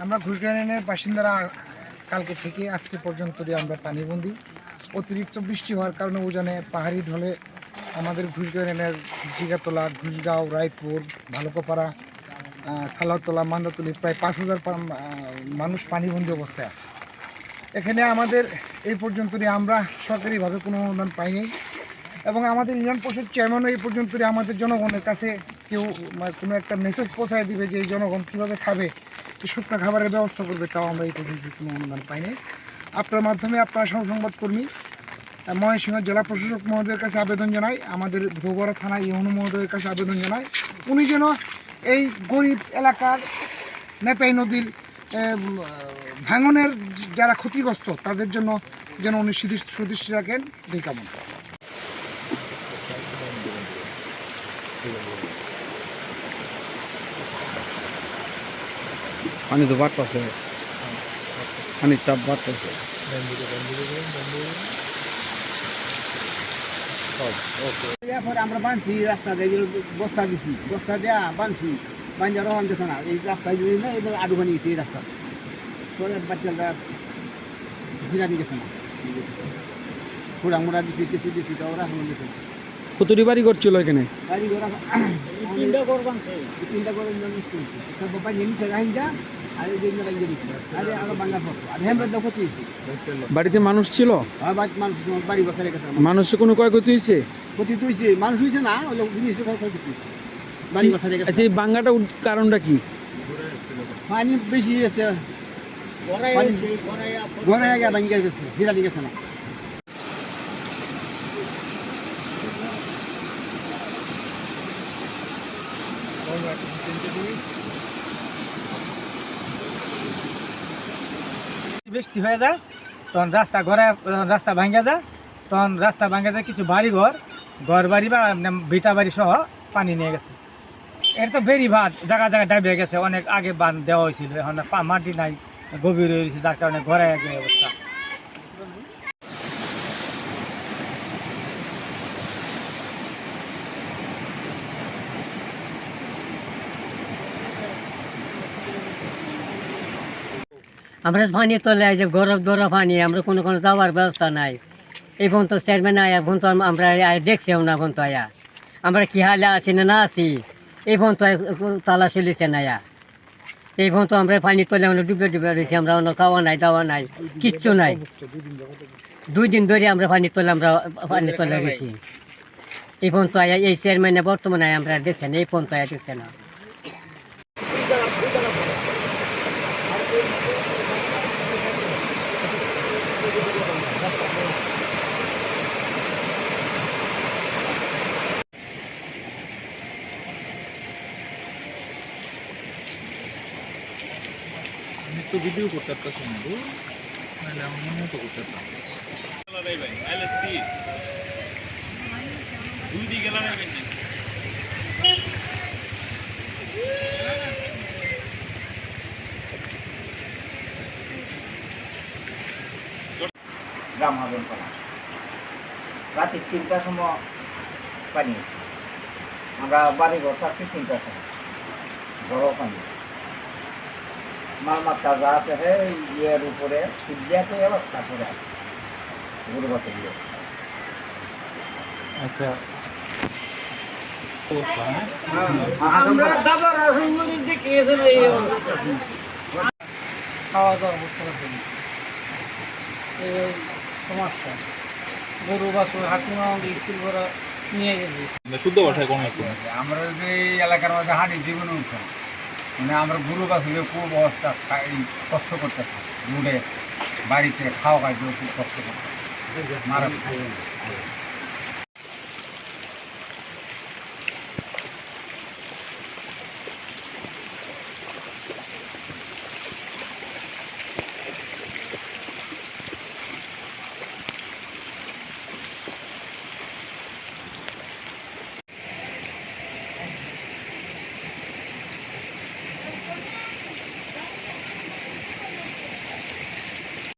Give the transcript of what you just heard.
আমরা ঘুষগানের বাসিন্দারা কালকে থেকে আজকে পর্যন্ত আমরা পানিবন্দি অতিরিক্ত বৃষ্টি হওয়ার কারণে উজানে পাহাড়ি ঢলে আমাদের ঘুষগানের জিগাতলা, ঘুষগাঁও, রায়পুর, ভালুকোপাড়া সালাতলা মান্দাতলি প্রায় পাঁচ হাজার মানুষ পানিবন্দি অবস্থায় আছে। এখানে আমাদের এই পর্যন্তই আমরা সরকারিভাবে কোনো অনুদান পাইনি এবং আমাদের ইউনিয়ন পরিষদ চেয়ারম্যানও এই পর্যন্তই আমাদের জনগণের কাছে কেউ মানে কোনো একটা মেসেজ পৌঁছায় দিবে যে এই জনগণ কীভাবে খাবে শুকনো খাবারের ব্যবস্থা করবে, তাও আমরা এই পর্যন্ত কোনো অনুদান পাইনি। আপনার মাধ্যমে আপনার সংবাদ কর্মী ময়মনসিংহ জেলা প্রশাসক মহোদয়ের কাছে আবেদন জানাই, আমাদের ধোবরা থানা ইউনো মহোদয়ের কাছে আবেদন জানাই। উনি যেন এই গরিব এলাকার নেতাই নদীর ভাঙনের যারা ক্ষতিগ্রস্ত, তাদের জন্য যেন উনি সুদৃষ্টি রাখেন, এই কামনা। পানি তো বাড়তেছে। পানির চাপ বাড়তেছে। আমরা বানছি রাস্তা দিয়ে বস্তা দিছি। বস্তা দেয়া বানছি বাঞ্জা রহন দেখো না। এই রাস্তা যদি না এবার আডু বানিয়ে গেছে এই রাস্তা পরে বাচ্চারা বিরানি গেছে না। ঘোড়া মোড়া দিছি কিছু দিছি তো ওরা এখন গেছে কতটি বাড়ি করছিল এখানে? গাড়ি ঘোড়া তিনটা করবান তিনটা করে সব বাবা নিয়ে আর এই বাড়িতে মানুষ ছিল? আর বাড়ি মানুষ বাড়ি বসে রেখেছে মানুষের কোনো ক্ষয়ক্ষতি হয়েছে? ক্ষতি তুইছে মানুষ হয়েছে না আচ্ছা এই বাঙ্গাটা কারণটা কি? পানি বেশি আছে পানি ঘরে আগে ভাঙি গেছে হিরানি গেছে না বৃষ্টি হয়ে যায়, তখন রাস্তা ঘরে রাস্তা ভাঙ্গা যায়, তখন রাস্তা ভাঙ্গা যায় কিছু বাড়ি ঘর ঘর বাড়ি বা ভিটা বাড়ি সহ পানি নিয়ে গেছে। এর তো বেরি ভাত জায়গা জায়গায় ডাইবে গেছে, অনেক আগে বান দেওয়া হয়েছিল, এখন মাটি নাই, গভীর হয়ে গেছে যার কারণে ঘরে অবস্থা। আমরা পানি তোলে যে গরম গরম পানি, আমরা কোনো কোনো যাওয়ার ব্যবস্থা নাই। এই পর্যন্ত চেয়ারম্যান আয়া তো আমরা দেখছেও না এখন তো আয়া। আমরা কি হালে আছি না না আছি, এই পর্যন্ত তালা চলিছে না আয়া। এই পর্যন্ত আমরা পানি তোলে আমরা ডুবে ডুবে রয়েছি, আমরা অন্য খাওয়া নাই, দাওয়া নাই, কিচ্ছু নাই। দুই দিন ধরে আমরা পানি তোলে, আমরা পানি তোলে রয়েছি। এই পর্যন্ত আয়া, এই চেয়ারম্যানে বর্তমানে আমরা দেখছেন, এই পর্যন্ত আয়া দেখছে না তো ভিডিও করতে পারতাম না গো নাহলে আমার মনে মতো করতে পারতাম। গ্রাম করা। রাতে তিনটার সময় পানি। আমরা বাড়ি ঘর থাকছি তিনটার সময়। বড় পানি। মাল মাত্রা যা আছে হে ইয়ের উপরে আবার তারপরে আছে। আচ্ছা। খাওয়া এই সমস্যা গরু বাছুর স্কুল করে নিয়ে গেছি। শুদ্ধ ভাষায় কোন আমরা যে এলাকার মধ্যে হাঁটি জীবন উঠছে মানে আমরা গরু হলে খুব অবস্থা এই কষ্ট করতেছে। রোডে বাড়িতে খাওয়া খাইতে খুব কষ্ট করতেছে। মারা